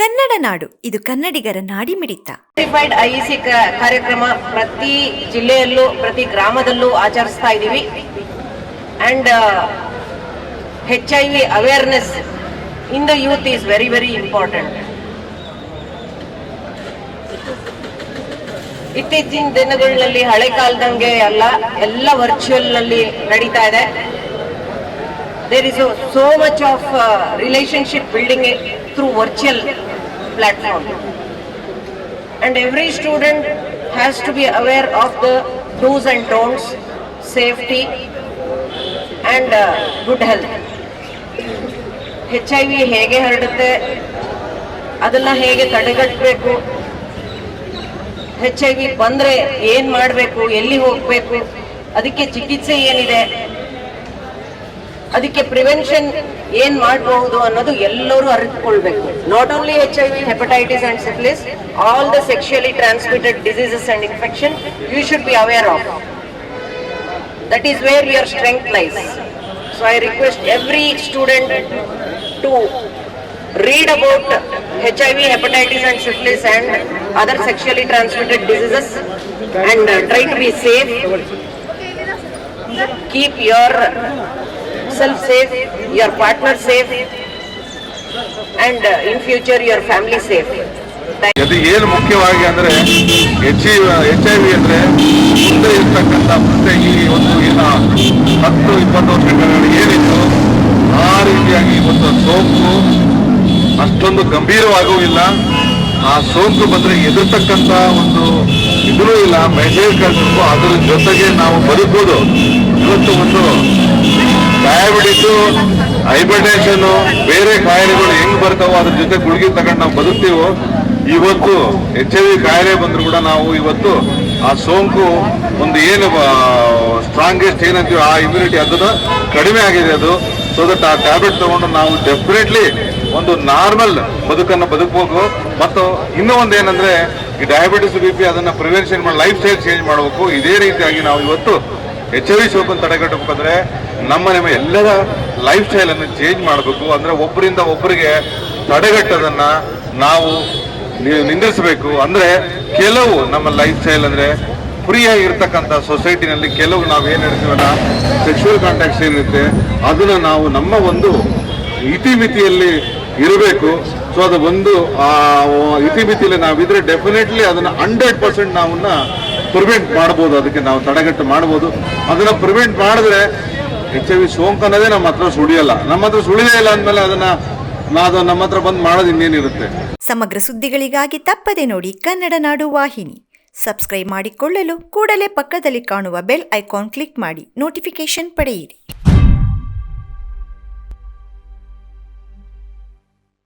ಕನ್ನಡ ನಾಡು. ಇದು ಕನ್ನಡಿಗರ ನಾಡಿ ಮಿಡಿತ ಸರ್ಟಿಫೈಡ್ ಐಇಸಿ ಕಾರ್ಯಕ್ರಮ ಪ್ರತಿ ಜಿಲ್ಲೆಯಲ್ಲೂ, ಪ್ರತಿ ಗ್ರಾಮದಲ್ಲೂ ಆಚರಿಸ್ತಾ ಇದ್ದೀವಿ. And H I V awareness in the youth is very very important ಇತ್ತೀಚಿನ ದಿನಗಳಲ್ಲಿ ಹಳೆ ಕಾಲದಂಗೆ ಅಲ್ಲ, ಎಲ್ಲ ವರ್ಚುವಲ್ನಲ್ಲಿ ನಡೀತಾ ಇದೆ. There is so much of relationship building through virtual platform and every student has to be aware of the do's and don'ts, safety and uh, good health. H I V ಹೇಗೆ ಹರಡುತ್ತೆ ಅದನ್ನು ಹೇಗೆ ತಡೆಗಟ್ಟಬೇಕು ಎಚ್ ಐ ವಿ ಬಂದರೆ ಏನು ಮಾಡಬೇಕು ಎಲ್ಲಿ ಹೋಗಬೇಕು ಅದಕ್ಕೆ ಚಿಕಿತ್ಸೆ ಏನಿದೆ ಅದಕ್ಕೆ ಪ್ರಿವೆನ್ಷನ್ ಏನ್ ಮಾಡಬಹುದು ಅನ್ನೋದು ಎಲ್ಲರೂ ಅರಿತುಕೊಳ್ಬೇಕು. Not only H I V hepatitis and syphilis all the sexually transmitted diseases and infection you should be aware of that is where your strength lies so I request every student to read about H I V hepatitis and and and other transmitted transmitted diseases and try to be safe Keep your self safe, your partner safe and uh, in future your family safe. ಇದು ಏನು ಮುಖ್ಯವಾಗಿ ಅಂದ್ರೆ H H I V ಅಂದ್ರೆ ಮುಂದೆ ಇರ್ತಕ್ಕಂಥ ಮುಂದೆ ಈ ಒಂದು ಏನ ಹತ್ತು ಇಪ್ಪತ್ತು ವರ್ಷಗಳ ಏನಿತ್ತು ಆ ರೀತಿಯಾಗಿ ಒಂದು ಸೋಂಕು ಅಷ್ಟೊಂದು ಗಂಭೀರವಾಗೂ ಇಲ್ಲ ಆ ಸೋಂಕು ಬಂದ್ರೆ ಎದುರ್ತಕ್ಕಂಥ ಒಂದು ಇದೂ ಇಲ್ಲ ಮೆಸೇಜ್ ಕಳಿಸ್ಬೇಕು ಅದ್ರ ಜೊತೆಗೆ ನಾವು ಬದುಕೋದು ಇವತ್ತು ಒಂದು ಡಯಾಬಿಟಿಸು ಹೈಪರ್ಟೆನ್ಷನ್ ಬೇರೆ ಕಾಯಿಲೆಗಳು ಹೆಂಗ್ ಬರ್ತಾವೋ ಅದ್ರ ಜೊತೆ ಗುಳಿಗೆ ತಗೊಂಡು ನಾವು ಬದುಕ್ತೀವೋ, ಇವತ್ತು ಎಚ್ ಐ ವಿ ಕಾಯಿಲೆ ಬಂದ್ರು ಕೂಡ ನಾವು ಇವತ್ತು ಆ ಸೋಂಕು ಒಂದು ಏನು ಸ್ಟ್ರಾಂಗೆಸ್ಟ್ ಏನಂತೀವಿ ಆ ಇಮ್ಯುನಿಟಿ ಅದನ್ನ ಕಡಿಮೆ ಆಗಿದೆ ಅದು. ಸೊ ದಟ್ ಆ ಟ್ಯಾಬ್ಲೆಟ್ ತಗೊಂಡು ನಾವು ಡೆಫಿನೆಟ್ಲಿ ಒಂದು ನಾರ್ಮಲ್ ಬದುಕನ್ನು ಬದುಕಬೇಕು. ಮತ್ತು ಇನ್ನೂ ಒಂದು ಏನಂದ್ರೆ, ಈ ಡಯಾಬಿಟಿಸ್ ಬಿ ಪಿ ಅದನ್ನ ಪ್ರಿವೆನ್ಷನ್ ಮಾಡಿ ಲೈಫ್ ಸ್ಟೈಲ್ ಚೇಂಜ್ ಮಾಡಬೇಕು. ಇದೇ ರೀತಿಯಾಗಿ ನಾವು ಇವತ್ತು ಎಚ್ ಐ ವಿ ಸೋಂಕನ್ನು ತಡೆಗಟ್ಟಬೇಕಂದ್ರೆ ನಮ್ಮ ನಿಮ್ಮ ಎಲ್ಲರ ಲೈಫ್ ಸ್ಟೈಲ್ ಅನ್ನು ಚೇಂಜ್ ಮಾಡಬೇಕು. ಅಂದ್ರೆ ಒಬ್ಬರಿಂದ ಒಬ್ಬರಿಗೆ ತಡೆಗಟ್ಟೋದನ್ನ ನಾವು ನಿಂದಿಸಬೇಕು ಅಂದ್ರೆ ಕೆಲವು ನಮ್ಮ ಲೈಫ್ ಸ್ಟೈಲ್ ಅಂದ್ರೆ ಫ್ರೀ ಆಗಿರ್ತಕ್ಕಂಥ ಸೊಸೈಟಿನಲ್ಲಿ ಕೆಲವು ನಾವು ಏನು ಇರ್ತೀವಲ್ಲ ಸೆಕ್ಷುವಲ್ ಕಾಂಟ್ಯಾಕ್ಟ್ಸ್ ಏನಿರುತ್ತೆ, ಅದನ್ನ ನಾವು ನಮ್ಮ ಒಂದು ಇತಿಮಿತಿಯಲ್ಲಿ ಇರಬೇಕು. ಸೊ ಅದು ಒಂದು ಇತಿಮಿತಿಯಲ್ಲಿ ನಾವಿದ್ರೆ ಡೆಫಿನೆಟ್ಲಿ ಅದನ್ನ ಹಂಡ್ರೆಡ್ ಪರ್ಸೆಂಟ್ ನಾವನ್ನ ಪ್ರಿವೆಂಟ್ ಮಾಡ್ಬೋದು. ಅದಕ್ಕೆ ನಾವು ತಡೆಗಟ್ಟು ಮಾಡ್ಬೋದು. ಅದನ್ನ ಪ್ರಿವೆಂಟ್ ಮಾಡಿದ್ರೆ ಎಚ್ ಐ ವಿ ಸೋಂಕು ಅನ್ನೋದೇ ನಮ್ಮ ಹತ್ರ ಸುಳಿಯಲ್ಲ. ನಮ್ಮ ಹತ್ರ ಸುಳಿದೇ ಇಲ್ಲ ಅಂದಮೇಲೆ ಅದನ್ನ ನಾವು ನಮ್ಮ ಹತ್ರ ಬಂದು ಮಾಡೋದು ಇನ್ನೇನಿರುತ್ತೆ. ಸಮಗ್ರ ಸುದ್ದಿಗಳಿಗಾಗಿ ತಪ್ಪದೆ ನೋಡಿ ಕನ್ನಡ ನಾಡು ವಾಹಿನಿ. ಸಬ್ಸ್ಕ್ರೈಬ್ ಮಾಡಿಕೊಳ್ಳಲು ಕೂಡಲೇ ಪಕ್ಕದಲ್ಲಿ ಕಾಣುವ ಬೆಲ್ ಐಕಾನ್ ಕ್ಲಿಕ್ ಮಾಡಿ ನೋಟಿಫಿಕೇಶನ್ ಪಡೆಯಿರಿ.